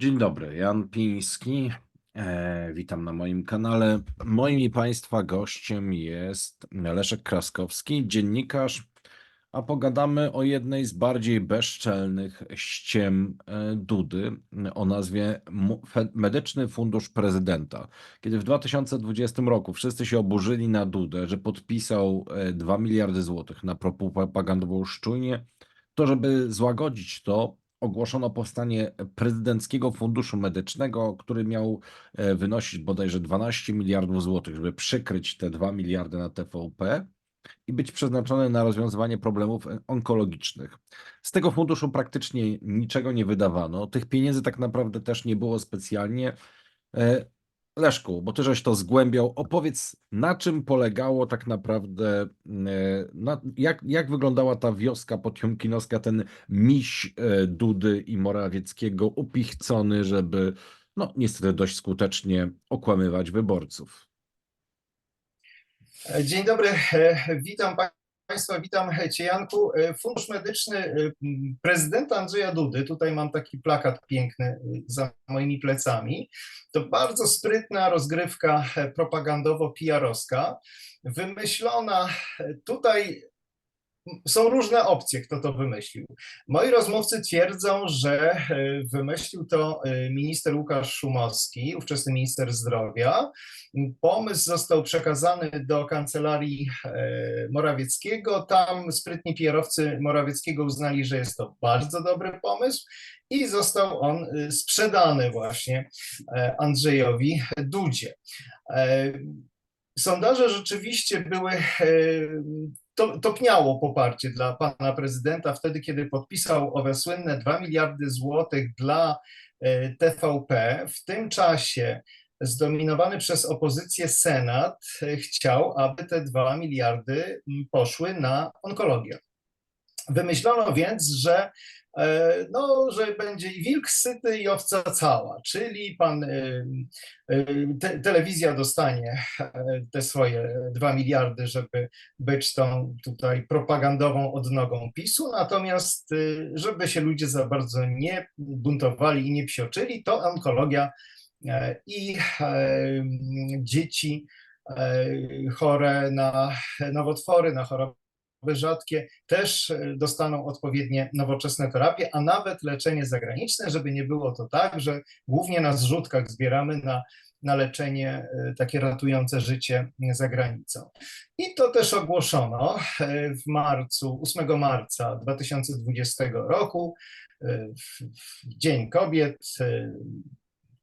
Dzień dobry, Jan Piński. E, witam na moim kanale. Moim i Państwa gościem jest Leszek Kraskowski, dziennikarz, a pogadamy o jednej z bardziej bezczelnych ściem e, Dudy o nazwie Medyczny Fundusz Prezydenta. Kiedy w 2020 roku wszyscy się oburzyli na Dudę, że podpisał e, 2 miliardy złotych na propagandową szczujnię, to żeby złagodzić to, ogłoszono powstanie prezydenckiego funduszu medycznego, który miał e, wynosić bodajże 12 miliardów złotych, żeby przykryć te 2 miliardy na TVP i być przeznaczony na rozwiązywanie problemów e, onkologicznych. Z tego funduszu praktycznie niczego nie wydawano. Tych pieniędzy tak naprawdę też nie było specjalnie. Leszku, bo ty żeś to zgłębiał, opowiedz na czym polegało tak naprawdę, e, na, jak, jak wyglądała ta wioska potiomkinowska, ten miś e, Dudy i Morawieckiego upichcony, żeby no niestety dość skutecznie okłamywać wyborców. Dzień dobry, e, witam Państwa, witam. Cię Janku. E, Fundusz Medyczny e, prezydenta Andrzeja Dudy, tutaj mam taki plakat piękny e, za moimi plecami, to bardzo sprytna rozgrywka propagandowo-PR-owska, wymyślona tutaj są różne opcje, kto to wymyślił. Moi rozmówcy twierdzą, że e, wymyślił to e, minister Łukasz Szumowski, ówczesny minister zdrowia. Pomysł został przekazany do kancelarii e, Morawieckiego. Tam sprytni PR-owcy Morawieckiego uznali, że jest to bardzo dobry pomysł i został on sprzedany właśnie Andrzejowi Dudzie. Sondaże rzeczywiście były to, topniało poparcie dla pana prezydenta wtedy, kiedy podpisał owe słynne 2 miliardy złotych dla e, TVP. W tym czasie zdominowany przez opozycję Senat e, chciał, aby te 2 miliardy poszły na onkologię. Wymyślono więc, że, e, no, że będzie i wilk syty i owca cała, czyli pan e, e, te, telewizja dostanie te swoje 2 miliardy, żeby być tą tutaj propagandową odnogą PiSu, natomiast żeby się ludzie za bardzo nie buntowali i nie psioczyli, to onkologia i dzieci chore na nowotwory, na choroby rzadkie też e, dostaną odpowiednie nowoczesne terapie, a nawet leczenie zagraniczne, żeby nie było to tak, że głównie na zrzutkach zbieramy na, na leczenie e, takie ratujące życie za granicą. I to też ogłoszono e, w marcu, 8 marca 2020 roku, e, w Dzień Kobiet. e,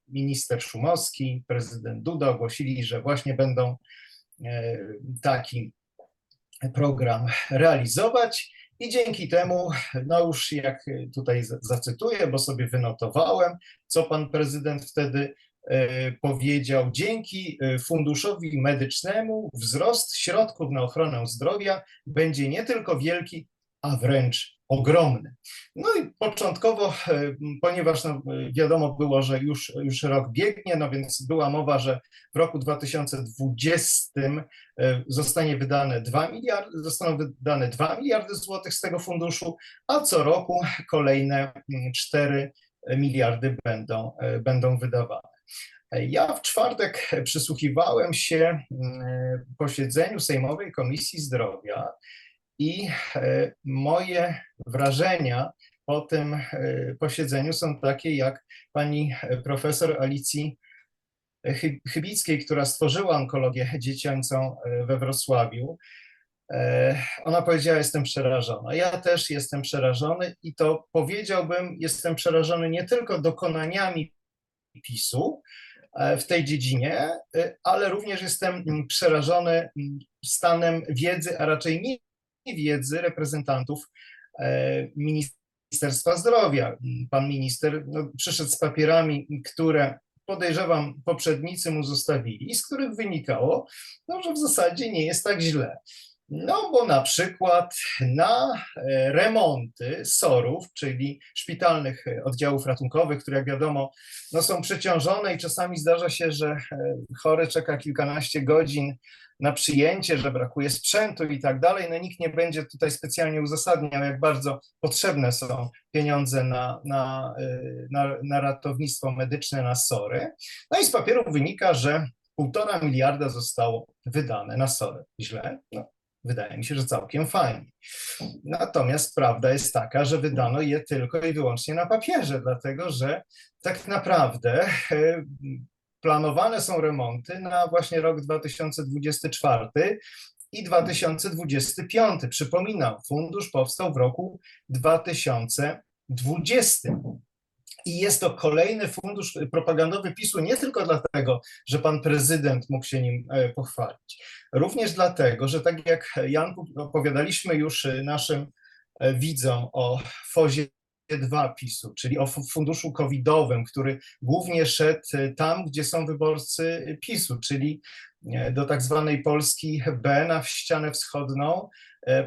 Minister Szumowski, prezydent Duda ogłosili, że właśnie będą e, taki program realizować. I dzięki temu, no już jak tutaj za- zacytuję, bo sobie wynotowałem, co pan prezydent wtedy e, powiedział, dzięki e, funduszowi medycznemu wzrost środków na ochronę zdrowia będzie nie tylko wielki, a wręcz ogromny. No i początkowo, e, ponieważ no, wiadomo było, że już, już rok biegnie, no więc była mowa, że w roku 2020 e, zostanie wydane 2 miliardy, zostaną wydane 2 miliardy złotych z tego funduszu, a co roku kolejne mm, 4 miliardy będą, e, będą wydawane. Ja w czwartek przysłuchiwałem się mm, posiedzeniu Sejmowej Komisji Zdrowia i e, moje wrażenia po tym e, posiedzeniu są takie, jak pani e, profesor Alicji Chy- Chybickiej, która stworzyła onkologię dziecięcą we Wrocławiu. Ona powiedziała: Jestem przerażona. Ja też jestem przerażony, i to powiedziałbym, jestem przerażony nie tylko dokonaniami PiSu w tej dziedzinie, ale również jestem mm, przerażony mm, stanem wiedzy, a raczej wiedzy reprezentantów e, Ministerstwa Zdrowia. Pan minister no, przyszedł z papierami, które podejrzewam poprzednicy mu zostawili, z których wynikało, no, że w zasadzie nie jest tak źle. No bo na przykład na e, remonty SOR-ów, czyli szpitalnych e, oddziałów ratunkowych, które jak wiadomo no są przeciążone i czasami zdarza się, że e, chory czeka kilkanaście godzin na przyjęcie, że brakuje sprzętu i tak dalej. No nikt nie będzie tutaj specjalnie uzasadniał, jak bardzo potrzebne są pieniądze na, na, na, na ratownictwo medyczne, na SORy. No i z papierów wynika, że półtora miliarda zostało wydane na SORy. Źle? No, wydaje mi się, że całkiem fajnie. Natomiast prawda jest taka, że wydano je tylko i wyłącznie na papierze, dlatego że tak naprawdę y, planowane są remonty na właśnie rok 2024 i 2025. Przypominam, fundusz powstał w roku 2020. I jest to kolejny fundusz propagandowy PiSu nie tylko dlatego, że pan prezydent mógł się nim e, pochwalić, również dlatego, że tak jak Janku opowiadaliśmy już e, naszym e, widzom o FOZie 2 PiSu, czyli o fu- funduszu covidowym, który głównie szedł tam, gdzie są wyborcy PiSu, czyli do tak zwanej Polski B na ścianę wschodnią,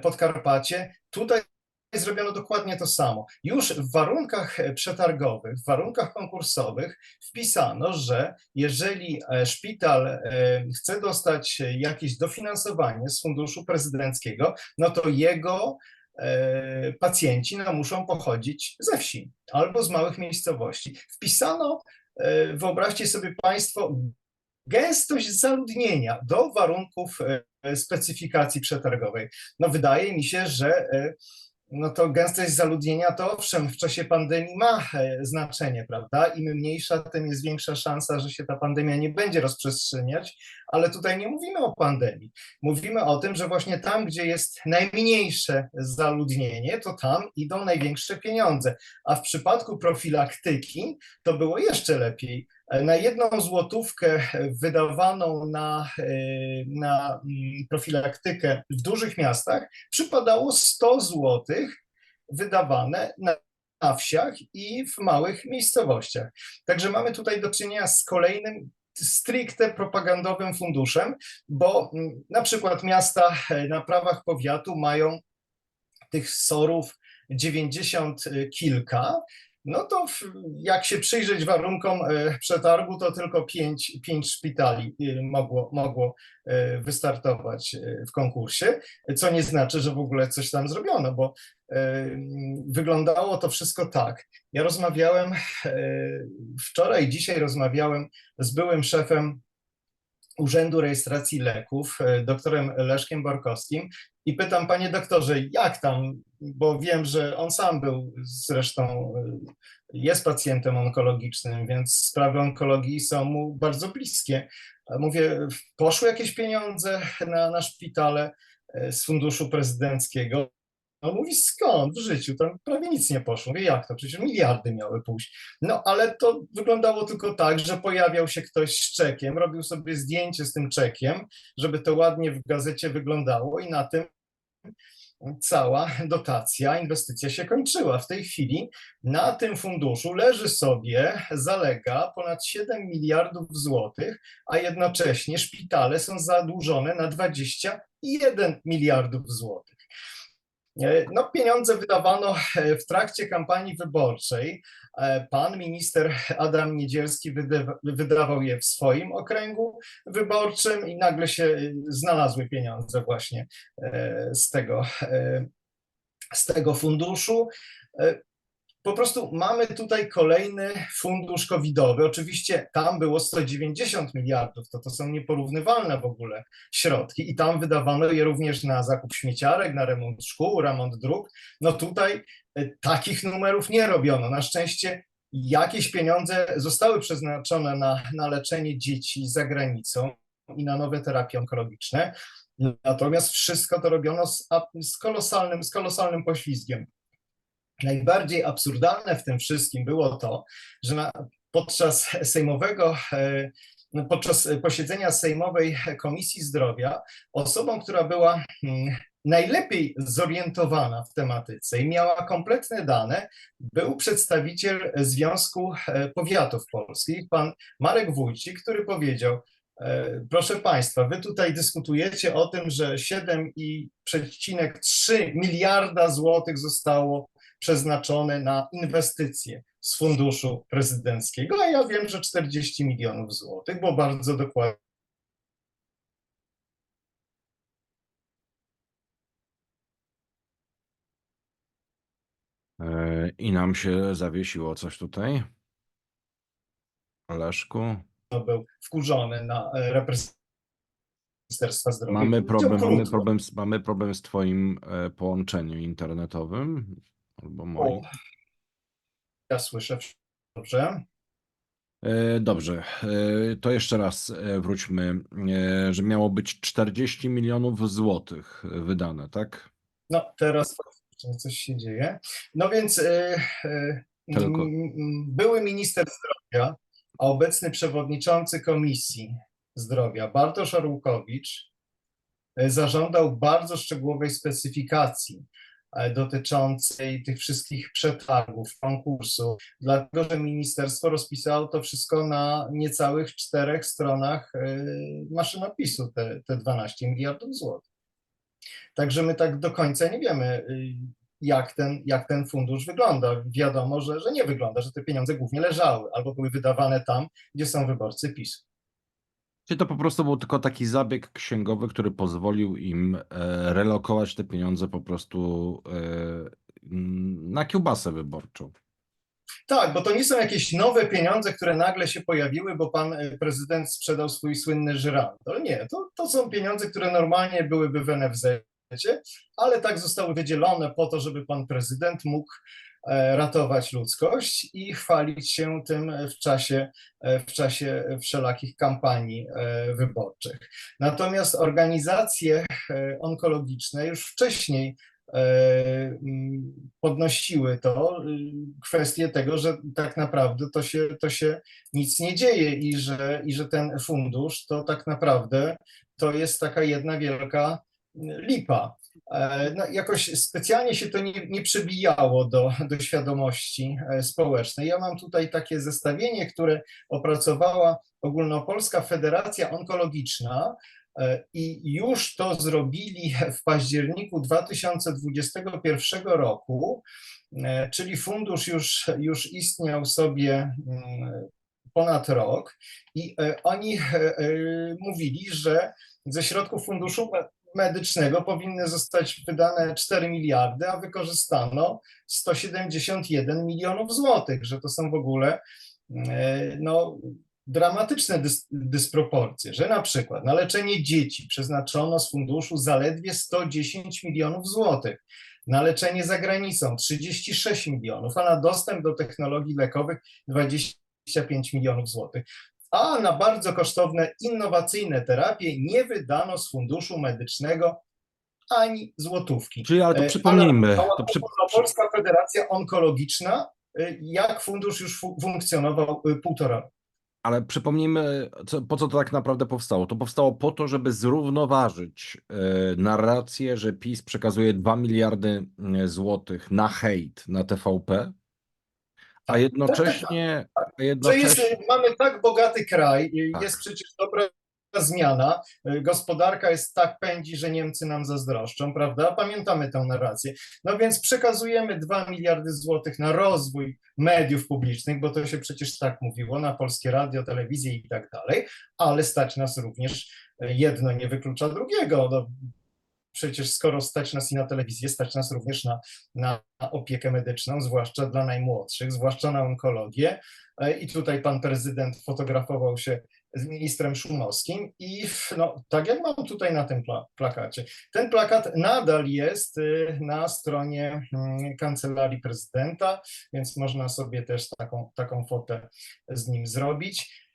Podkarpacie. Tutaj zrobiono dokładnie to samo. Już w warunkach e, przetargowych, w warunkach konkursowych wpisano, że jeżeli e, szpital e, chce dostać jakieś dofinansowanie z funduszu prezydenckiego, no to jego pacjenci no, muszą pochodzić ze wsi albo z małych miejscowości. Wpisano, wyobraźcie sobie Państwo, gęstość zaludnienia do warunków specyfikacji przetargowej. No wydaje mi się, że no to gęstość zaludnienia to owszem w czasie pandemii ma e, znaczenie, prawda? Im mniejsza, tym jest większa szansa, że się ta pandemia nie będzie rozprzestrzeniać, ale tutaj nie mówimy o pandemii. Mówimy o tym, że właśnie tam, gdzie jest najmniejsze zaludnienie, to tam idą największe pieniądze. A w przypadku profilaktyki to było jeszcze lepiej. E, Na jedną złotówkę wydawaną na, e, na mm, profilaktykę w dużych miastach przypadało 100 złotych wydawane na, na wsiach i w małych miejscowościach. Także mamy tutaj do czynienia z kolejnym stricte propagandowym funduszem, bo mm, na przykład miasta e, na prawach powiatu mają tych sorów 90 kilka, no to w- jak się przyjrzeć warunkom e, przetargu, to tylko pięć, pięć szpitali e, mogło, mogło e, wystartować e, w konkursie, co nie znaczy, że w ogóle coś tam zrobiono, bo wyglądało to wszystko tak. Ja rozmawiałem wczoraj dzisiaj rozmawiałem z byłym szefem Urzędu Rejestracji Leków, doktorem Leszkiem Borkowskim i pytam, panie doktorze, jak tam, bo wiem, że on sam był zresztą, e, jest pacjentem onkologicznym, więc sprawy onkologii są mu bardzo bliskie. Mówię, poszły jakieś pieniądze na, na szpitale e, z funduszu prezydenckiego? On mówi, skąd w życiu? Tam prawie nic nie poszło. Mówię, jak to? Przecież miliardy miały pójść. No, ale to wyglądało tylko tak, że pojawiał się ktoś z czekiem, robił sobie zdjęcie z tym czekiem, żeby to ładnie w gazecie wyglądało i na tym cała dotacja, inwestycja się kończyła. W tej chwili na tym funduszu leży sobie, zalega ponad 7 miliardów złotych, a jednocześnie szpitale są zadłużone na 21 miliardów złotych. E, No, pieniądze wydawano e, w trakcie kampanii wyborczej. E, Pan minister Adam Niedzielski wydawa- wydawał je w swoim okręgu wyborczym i nagle się znalazły pieniądze właśnie z tego, z tego funduszu. Po prostu mamy tutaj kolejny fundusz covidowy. Oczywiście tam było 190 miliardów, to to są nieporównywalne w ogóle środki i tam wydawano je również na zakup śmieciarek, na remont szkół, remont dróg. No tutaj e, takich numerów nie robiono. Na szczęście jakieś pieniądze zostały przeznaczone na, na leczenie dzieci za granicą i na nowe terapie onkologiczne. Natomiast wszystko to robiono z, z, kolosalnym, z kolosalnym poślizgiem. Najbardziej absurdalne w tym wszystkim było to, że na, podczas sejmowego, e, no, podczas posiedzenia Sejmowej Komisji Zdrowia osobą, która była mm, najlepiej zorientowana w tematyce i miała kompletne dane, był przedstawiciel Związku e, Powiatów Polskich, pan Marek Wójcik, który powiedział, E, Proszę Państwa, Wy tutaj dyskutujecie o tym, że 7,3 miliarda złotych zostało przeznaczone na inwestycje z funduszu prezydenckiego, a ja wiem, że 40 milionów złotych, bo bardzo dokładnie. E, I nam się zawiesiło coś tutaj. Leszku. był wkurzony na e, reprezentację Ministerstwa Zdrowia. Mamy problem, mamy problem, z, mamy problem z Twoim e, połączeniem internetowym. Albo moim. O, ja słyszę dobrze. E, Dobrze, e, to jeszcze raz e, wróćmy, e, że miało być 40 milionów złotych wydane, tak? No, teraz faktycznie coś się dzieje. No więc e, e, Tylko. m, m, były minister zdrowia, a obecny przewodniczący Komisji Zdrowia Bartosz Arłukowicz e, zażądał bardzo szczegółowej specyfikacji dotyczącej tych wszystkich przetargów, konkursu, dlatego że ministerstwo rozpisało to wszystko na niecałych czterech stronach e, maszynopisu, te, te 12 miliardów złotych. Także my tak do końca nie wiemy, y, jak ten, jak ten fundusz wygląda. Wiadomo, że, że nie wygląda, że te pieniądze głównie leżały albo były wydawane tam, gdzie są wyborcy PiSu. Czy to po prostu był tylko taki zabieg księgowy, który pozwolił im e, relokować te pieniądze po prostu e, na kiełbasę wyborczą? Tak, bo to nie są jakieś nowe pieniądze, które nagle się pojawiły, bo pan y, prezydent sprzedał swój słynny żyrandol. Nie, to, to są pieniądze, które normalnie byłyby w NFZ-cie, ale tak zostały wydzielone po to, żeby pan prezydent mógł e, ratować ludzkość i chwalić się tym w czasie, e, w czasie wszelakich kampanii e, wyborczych. Natomiast organizacje e, onkologiczne już wcześniej e, podnosiły to, y, kwestię tego, że tak naprawdę to się, to się nic nie dzieje i że, i że ten fundusz to tak naprawdę to jest taka jedna wielka lipa. E, No, jakoś specjalnie się to nie, nie przybijało do, do świadomości e, społecznej. Ja mam tutaj takie zestawienie, które opracowała Ogólnopolska Federacja Onkologiczna e, i już to zrobili w październiku 2021 roku, czyli fundusz już, już istniał sobie mm, ponad rok i oni mówili, że ze środków funduszu medycznego powinny zostać wydane 4 miliardy, a wykorzystano 171 milionów złotych, że to są w ogóle e, no, dramatyczne dys, dysproporcje, że na przykład na leczenie dzieci przeznaczono z funduszu zaledwie 110 milionów złotych, na leczenie za granicą 36 milionów, a na dostęp do technologii lekowych 25 milionów złotych. A na bardzo kosztowne, innowacyjne terapie nie wydano z funduszu medycznego ani złotówki. Czyli, ale to E, przypomnijmy, ale to przy, Polska Federacja Onkologiczna, y, jak fundusz już fu- funkcjonował y, półtora roku. Ale przypomnijmy, co, po co to tak naprawdę powstało. To powstało po to, żeby zrównoważyć e, narrację, że PiS przekazuje 2 miliardy e, złotych na hejt na TVP, a jednocześnie, a jednocześnie jest, mamy tak bogaty kraj, Tak. jest przecież dobra zmiana, gospodarka jest tak pędzi, że Niemcy nam zazdroszczą, prawda? Pamiętamy tę narrację. No więc przekazujemy 2 miliardy złotych na rozwój mediów publicznych, bo to się przecież tak mówiło, na polskie radio, telewizję i tak dalej, ale stać nas również, jedno nie wyklucza drugiego. No, przecież skoro stać nas i na telewizję, stać nas również na, na opiekę medyczną, zwłaszcza dla najmłodszych, zwłaszcza na onkologię. E, I tutaj pan prezydent fotografował się z ministrem Szumowskim i no, tak jak mam tutaj na tym pla- plakacie. Ten plakat nadal jest y, na stronie mm, kancelarii prezydenta, więc można sobie też taką, taką fotę z nim zrobić.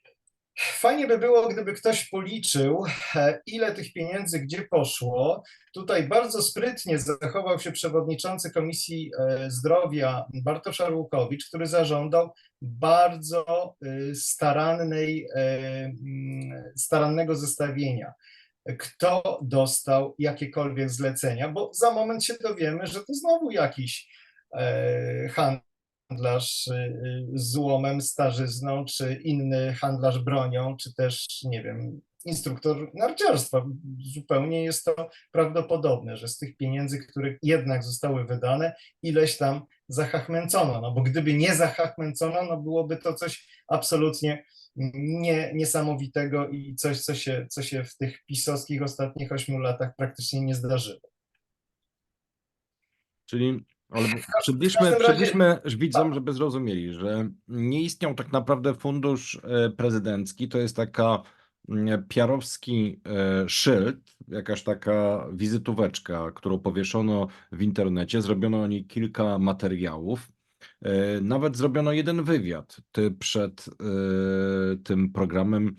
Fajnie by było, gdyby ktoś policzył, e, ile tych pieniędzy gdzie poszło. Tutaj bardzo sprytnie zachował się przewodniczący Komisji e, Zdrowia Bartosz Arłukowicz, który zażądał bardzo y, starannej, e, mm, starannego zestawienia. Kto dostał jakiekolwiek zlecenia, bo za moment się dowiemy, że to znowu jakiś e, handlarz y, y, złomem, starzyzną, czy inny handlarz bronią, czy też, nie wiem, instruktor narciarstwa. Zupełnie jest to prawdopodobne, że z tych pieniędzy, które jednak zostały wydane, ileś tam zahachmęcono. No bo gdyby nie zahachmęcono, no byłoby to coś absolutnie nie, niesamowitego i coś, co się, co się w tych pisowskich ostatnich ośmiu latach praktycznie nie zdarzyło. Czyli ale przybliżmy, przybliżmy widzom, żeby zrozumieli, że nie istniał tak naprawdę fundusz e, prezydencki. To jest taka mm, piarowski e, szyld, jakaś taka wizytóweczka, którą powieszono w internecie. Zrobiono o niej kilka materiałów. E, Nawet zrobiono jeden wywiad. Ty przed tym programem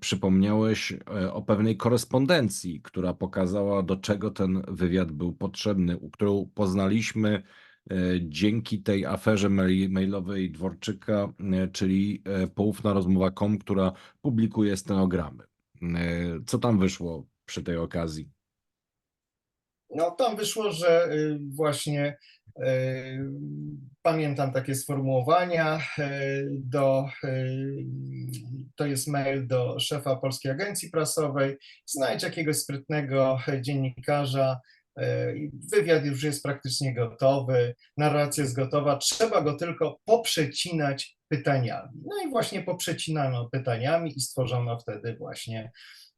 przypomniałeś e, o pewnej korespondencji, która pokazała, do czego ten wywiad był potrzebny, którą poznaliśmy e, dzięki tej aferze mail- mailowej Dworczyka, e, czyli e, poufna rozmowa.com, która publikuje stenogramy. E, Co tam wyszło przy tej okazji? No tam wyszło, że y, właśnie pamiętam takie sformułowania y, do, y, to jest mail do szefa Polskiej Agencji Prasowej, znajdź jakiegoś sprytnego dziennikarza, wywiad już jest praktycznie gotowy, narracja jest gotowa, trzeba go tylko poprzecinać pytaniami. No i właśnie poprzecinano pytaniami i stworzono wtedy właśnie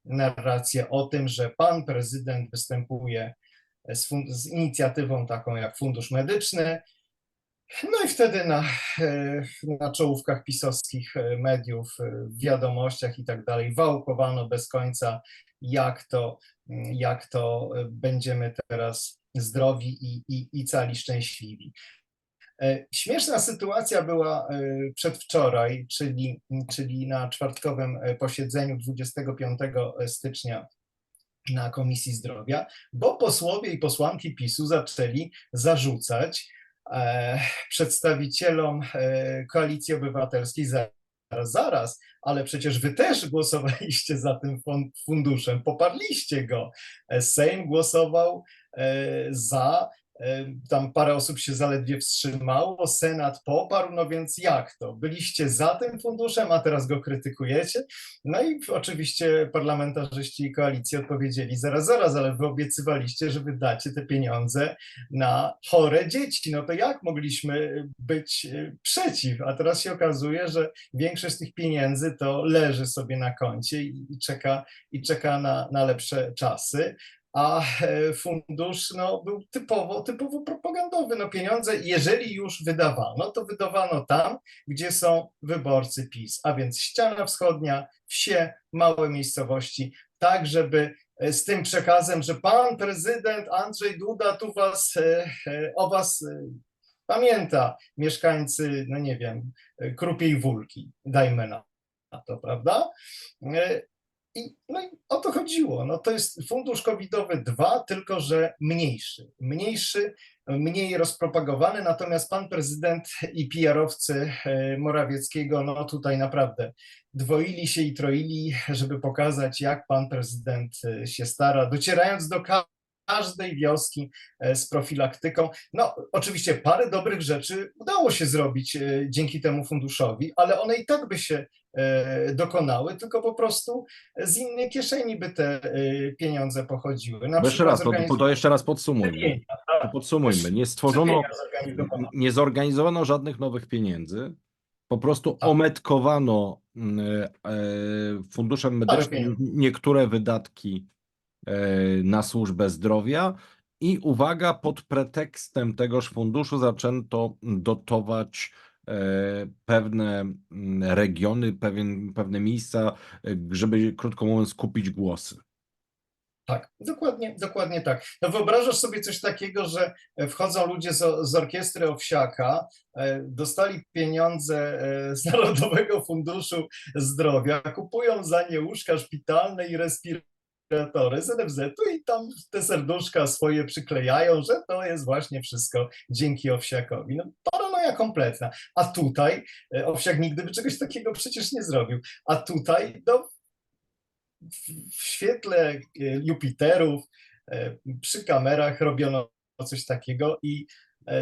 narrację o tym, że pan prezydent występuje z, z inicjatywą taką jak Fundusz Medyczny. No i wtedy na, e, na czołówkach pisowskich e, mediów, e, w wiadomościach i tak dalej wałkowano bez końca, jak to, jak to będziemy teraz zdrowi i, i, i cali szczęśliwi. Śmieszna sytuacja była przedwczoraj, czyli, czyli na czwartkowym posiedzeniu 25 stycznia na Komisji Zdrowia, bo posłowie i posłanki PiSu zaczęli zarzucać e, przedstawicielom e, Koalicji Obywatelskiej zaraz, zaraz, ale przecież wy też głosowaliście za tym fun- funduszem, poparliście go. E, Sejm głosował e, za, tam parę osób się zaledwie wstrzymało, Senat poparł, no więc jak to? Byliście za tym funduszem, a teraz go krytykujecie? No i oczywiście parlamentarzyści koalicji odpowiedzieli, zaraz, zaraz, ale wy obiecywaliście, że wydacie te pieniądze na chore dzieci. No to jak mogliśmy być y, przeciw? A teraz się okazuje, że większość tych pieniędzy to leży sobie na koncie i, i czeka, i czeka na, na lepsze czasy. A e, fundusz no, był typowo, typowo propagandowy. No, pieniądze, jeżeli już wydawano, to wydawano tam, gdzie są wyborcy PiS, a więc ściana wschodnia, wsie, małe miejscowości, tak żeby e, z tym przekazem, że pan prezydent Andrzej Duda tu was, e, o was pamięta, mieszkańcy, no nie wiem, Krupiej Wólki, dajmy na to, prawda? I, no i o to chodziło. No to jest fundusz covidowy 2, tylko że mniejszy. Mniejszy, mniej rozpropagowany, natomiast pan prezydent i PR-owcy e, Morawieckiego, no tutaj naprawdę dwoili się i troili, żeby pokazać, jak pan prezydent e, się stara, docierając do każdej wioski e, z profilaktyką. No, oczywiście parę dobrych rzeczy udało się zrobić e, dzięki temu funduszowi, ale one i tak by się e, dokonały, tylko po prostu z innej kieszeni by te pieniądze pochodziły. Na Bo jeszcze raz, to, to, jeszcze raz podsumujmy. Szczepienia, To podsumujmy. Nie stworzono, nie zorganizowano żadnych nowych pieniędzy. Po prostu Tak. ometkowano mm, funduszem medycznym niektóre wydatki na służbę zdrowia i uwaga, pod pretekstem tegoż funduszu zaczęto dotować e, pewne mm, regiony, pewien, pewne miejsca, e, żeby krótko mówiąc kupić głosy. Tak, dokładnie, dokładnie tak. No wyobrażasz sobie coś takiego, że wchodzą ludzie z, z orkiestry Owsiaka, e, dostali pieniądze e, z Narodowego Funduszu Zdrowia, kupują za nie łóżka szpitalne i respiratory z NFZ-u i tam te serduszka swoje przyklejają, że to jest właśnie wszystko dzięki Owsiakowi. No paranoja kompletna. A tutaj e, Owsiak nigdy by czegoś takiego przecież nie zrobił. A tutaj no, w- świetle e, Jupiterów, e, przy kamerach robiono coś takiego i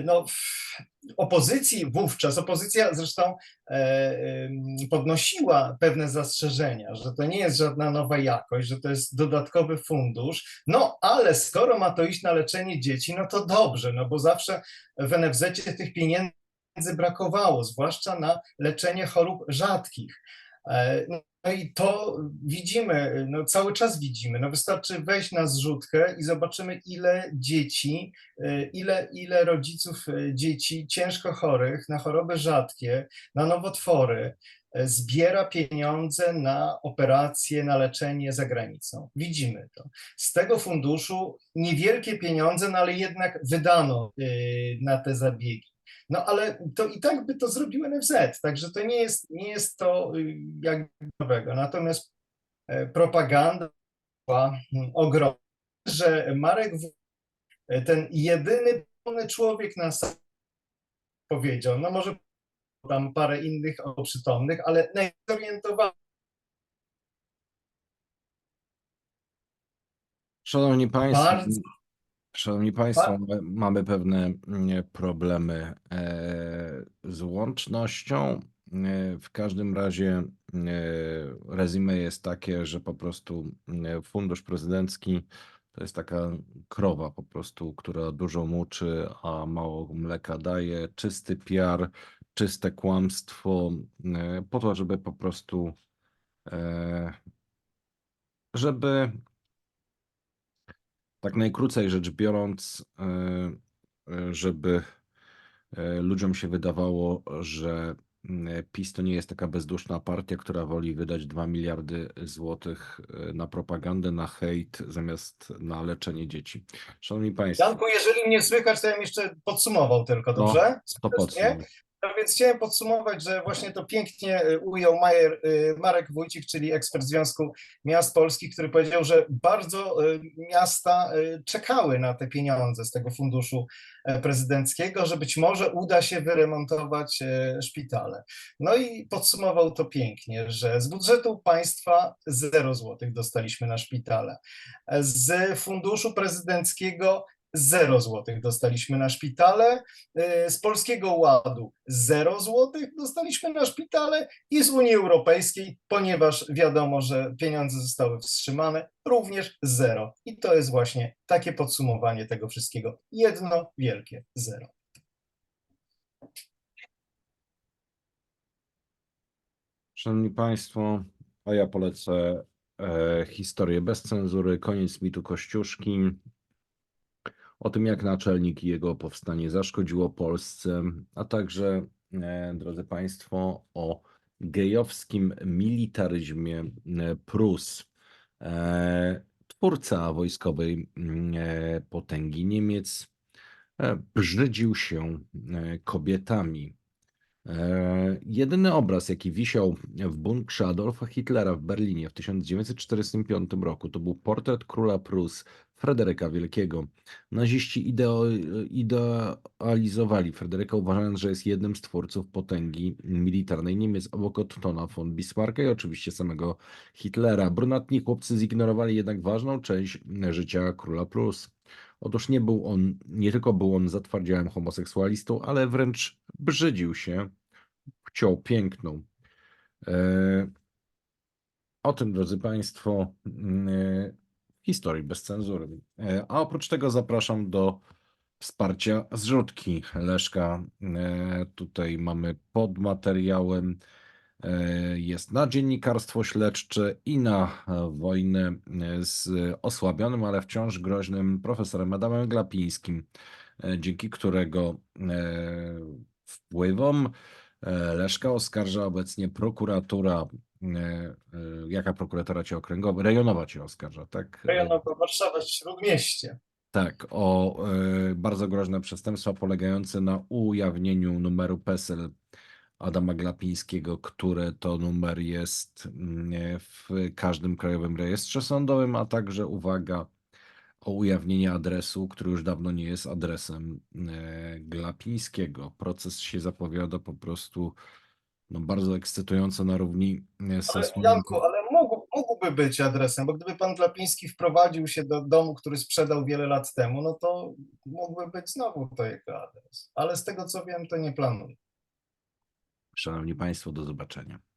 no, w opozycji wówczas, opozycja zresztą e, podnosiła pewne zastrzeżenia, że to nie jest żadna nowa jakość, że to jest dodatkowy fundusz, no ale skoro ma to iść na leczenie dzieci, no to dobrze, no bo zawsze w NFZ tych pieniędzy brakowało, zwłaszcza na leczenie chorób rzadkich. E, No i to widzimy, no cały czas widzimy. No wystarczy wejść na zrzutkę i zobaczymy, ile dzieci, e, ile, ile rodziców e, dzieci ciężko chorych na choroby rzadkie, na nowotwory zbiera pieniądze na operacje, na leczenie za granicą. Widzimy to. Z tego funduszu niewielkie pieniądze, no ale jednak wydano na te zabiegi. No ale to i tak by to zrobił NFZ, także to nie jest, nie jest to y, jak nowego. Natomiast e, propaganda była mm, ogromna, że Marek, W- e, ten jedyny człowiek na sali powiedział, no może tam parę innych przytomnych, ale najzorientowany Szanowni Państwo, Bardzo- Szanowni Państwo, my mamy pewne mm, problemy e, z łącznością. E, W każdym razie e, resume jest takie, że po prostu e, fundusz prezydencki to jest taka krowa po prostu, która dużo muczy, a mało mleka daje. Czysty PR, czyste kłamstwo po to, żeby po prostu żeby tak najkrócej rzecz biorąc, e, e, żeby e, ludziom się wydawało, że PiS to nie jest taka bezduszna partia, która woli wydać 2 miliardy złotych na propagandę, na hejt, zamiast na leczenie dzieci. Szanowni Państwo, Janku, jeżeli mnie słychać, to ja bym jeszcze podsumował tylko, No, dobrze? to Skutecznie? No więc chciałem podsumować, że właśnie to pięknie y, ujął Majer, y, Marek Wójcik, czyli ekspert Związku Miast Polskich, który powiedział, że bardzo y, miasta czekały na te pieniądze z tego funduszu e, prezydenckiego, że być może uda się wyremontować e, szpitale. No i podsumował to pięknie, że z budżetu państwa 0 złotych dostaliśmy na szpitale. Z funduszu prezydenckiego 0 złotych dostaliśmy na szpitale, y, z Polskiego Ładu 0 złotych dostaliśmy na szpitale i z Unii Europejskiej, ponieważ wiadomo, że pieniądze zostały wstrzymane, również zero. I to jest właśnie takie podsumowanie tego wszystkiego. Jedno wielkie zero. Szanowni Państwo, a ja polecę e, historię bez cenzury, koniec mitu Kościuszki, o tym jak naczelnik i jego powstanie zaszkodziło Polsce, a także, e, drodzy Państwo, o gejowskim militaryzmie e, Prus. E, twórca wojskowej mm, potęgi Niemiec brzydził się kobietami. E, Jedyny obraz, jaki wisiał w bunkrze Adolfa Hitlera w Berlinie w 1945 roku, to był portret króla Prus Fryderyka Wielkiego. Naziści ideo, idealizowali Fryderyka, uważając, że jest jednym z twórców potęgi militarnej Niemiec obok Ottona von Bismarcka i oczywiście samego Hitlera. Brunatni chłopcy zignorowali jednak ważną część życia króla Prus. Otóż nie był on, nie tylko był on zatwardziałym homoseksualistą, ale wręcz brzydził się płcią piękną. E, O tym, drodzy Państwo, mm, e, historii bez cenzury. E, A oprócz tego zapraszam do wsparcia zrzutki Leszka. Tutaj mamy pod materiałem jest na dziennikarstwo śledcze i na e, wojnę e, z osłabionym, ale wciąż groźnym profesorem Adamem Glapińskim, e, dzięki którego e, wpływom e, Leszka oskarża obecnie prokuratura. e, e, Jaka prokuratura cię okręgowa? Rejonowa cię oskarża, tak? Rejonowa Warszawa, Śródmieście. Tak, o e, bardzo groźne przestępstwa polegające na ujawnieniu numeru PESEL Adama Glapińskiego, które to numer jest mm, w każdym krajowym rejestrze sądowym, a także uwaga o ujawnienie adresu, który już dawno nie jest adresem e, Glapińskiego. Proces się zapowiada po prostu no, bardzo ekscytująco na równi e, ze Janku, ale mógł, mógłby być adresem, bo gdyby pan Glapiński wprowadził się do domu, który sprzedał wiele lat temu, no to mógłby być znowu to jego adres. Ale z tego co wiem, to nie planuje. Szanowni Państwo, do zobaczenia.